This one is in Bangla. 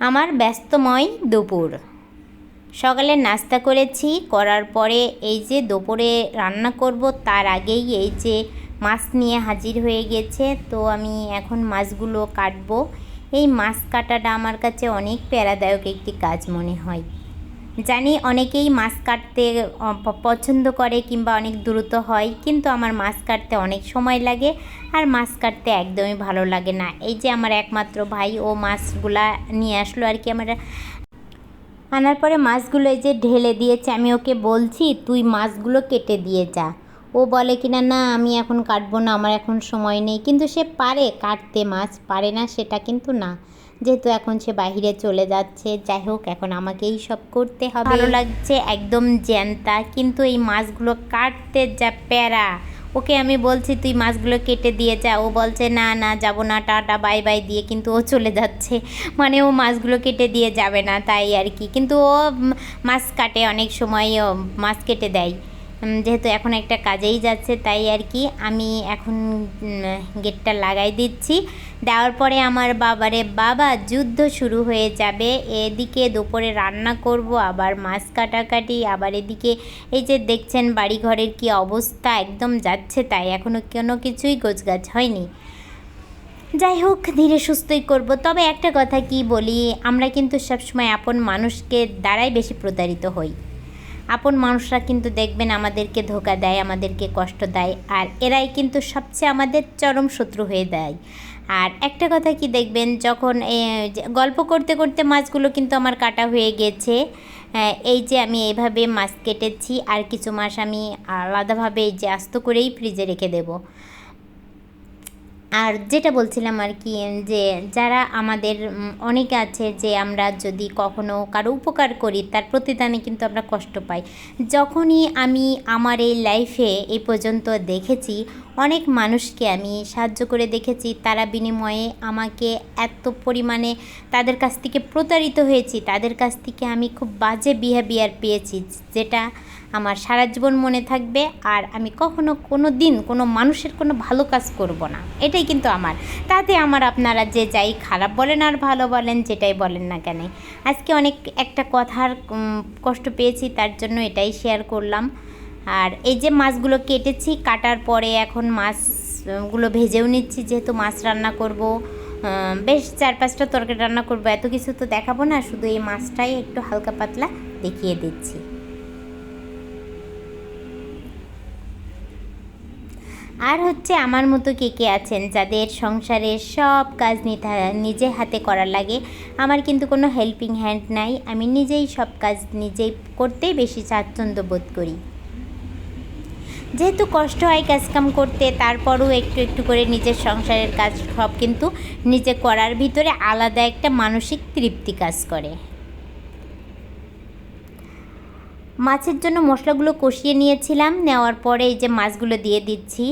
আমার ব্যস্তময় দুপুর। সকালে নাস্তা করেছি, করার পরে এই যে দুপুরে রান্না করব, তার আগেই এই যে মাছ নিয়ে হাজির হয়ে গেছে, তো আমি এখন মাছগুলো কাটবো। এই মাছ কাটাটা আমার কাছে অনেক প্যারাদায়ক একটি কাজ মনে হয়। জানি অনেকেই মাছ কাটতে পছন্দ করে কিংবা অনেক দ্রুত হয়, কিন্তু আমার মাছ কাটতে অনেক সময় লাগে আর মাছ কাটতে একদমই ভালো লাগে না। এই যে আমার একমাত্র ভাই, ও মাছগুলা নিয়ে আসলো আর কি আমার। আনার পরে মাছগুলো এই যে ঢেলে দিয়েছে, আমি ওকে বলছি, তুই মাছগুলো কেটে দিয়ে যা। ও বলে কিনা, না, আমি এখন কাটবো না, আমার এখন সময় নেই। কিন্তু সে পারে কাটতে মাছ, পারে না সেটা কিন্তু না। যেহেতু এখন সে বাইরে চলে যাচ্ছে, যাই হোক, এখন আমাকে এই সব করতে হবে। ভালো লাগছে, একদম জ্যান্তা। কিন্তু এই মাছগুলো কাটতে যা প্যারা। ওকে আমি বলছি, তুই মাছগুলো কেটে দিয়ে যা। ও বলছে, না না, যাব না, টাটা, বাই বাই দিয়ে। কিন্তু ও চলে যাচ্ছে। মানে ও মাছগুলো কেটে দিয়ে যাবে না, তাই আর কি। কিন্তু ও মাছ কাটে অনেক সময়, ও মাছ কেটে দেয়। যেহেতু এখন একটা কাজেই যাচ্ছে, তাই আর কি। আমি এখন গেটটা লাগাই দিচ্ছি। দেওয়ার পরে আমার বাবারে, বাবা, যুদ্ধ শুরু হয়ে যাবে, এদিকে দুপুরে রান্না করব, আবার মাছ কাটাকাটি, আবার এদিকে এই যে দেখছেন বাড়িঘরের কি অবস্থা, একদম যাচ্ছে তাই এখনও কোনো কিছুই গোছগাছ হয়নি। যাই হোক, ধীরে সুস্থই করব। তবে একটা কথা কি বলি, আমরা কিন্তু সবসময় আপন মানুষকে দ্বারাই বেশি প্রতারিত হই। আপন মানুষরা কিন্তু দেখবেন আমাদেরকে ধোকা দেয়, আমাদেরকে কষ্ট দেয়, আর এরাই কিন্তু সবচেয়ে আমাদের চরম শত্রু হয়ে দেয় আর একটা কথা কি দেখবেন, যখন গল্প করতে করতে মাছগুলো কিন্তু আমার কাটা হয়ে গেছে এই যে আমি এইভাবে মাছ কেটেছি, আর কিছু মাছ আমি আলাদাভাবে এই যে আস্ত করেই ফ্রিজে রেখে দেবো। আর যেটা বলছিলাম আর কি, যে যারা আমাদের অনেকে আছে যে আমরা যদি কখনো কারও উপকার করি, তার প্রতিদানে কিন্তু আমরা কষ্ট পাই। যখনই আমি আমার এই লাইফে এই পর্যন্ত দেখেছি, অনেক মানুষকে আমি সাহায্য করে দেখেছি। তারা বিনিময়ে আমাকে এত পরিমাণে তাদের কাছ থেকে প্রতারিত হয়েছি। তাদের কাছ থেকে আমি খুব বাজে বিহেভিয়ার পেয়েছি, যেটা আমার সারা জীবন মনে থাকবে আর আমি কখনো কোনো দিন কোনো মানুষের কোনো ভালো কাজ করব না। এটাই কিন্তু আমার। তাতে আমার আপনারা যে যাই খারাপ বলেন আর ভালো বলেন, যেটাই বলেন না কেন। আজকে অনেক একটা কথার কষ্ট পেয়েছি, তার জন্য এটাই শেয়ার করলাম। আর এই যে মাছগুলো কেটেছি, কাটার পরে এখন মাছগুলো ভেজেও নিচ্ছি, যেহেতু মাছ রান্না করব। বেশ চার পাঁচটা তরকারি রান্না করব, এত কিছু তো দেখাবো না, শুধু এই মাছটাই একটু হালকা পাতলা দেখিয়ে দিচ্ছি। আর হচ্ছে আমার মতো কে কে আছেন যাদের সংসারের সব কাজ নিজে হাতে করার লাগে, আমার কিন্তু কোনো হেল্পিং হ্যান্ড নাই, আমি নিজেই সব কাজ নিজেই করতেই বেশি স্বাচ্ছন্দ্য বোধ করি। যেহেতু কষ্ট হয় কাজকাম করতে, তারপরও একটু একটু করে নিজের সংসারের কাজ সব কিন্তু নিজে করার ভিতরে আলাদা একটা মানসিক তৃপ্তি কাজ করে। মাছের জন্য মশলাগুলো কষিয়ে নিয়েছিলাম নেওয়ার পরে এই যে মাছগুলো দিয়ে দিচ্ছি।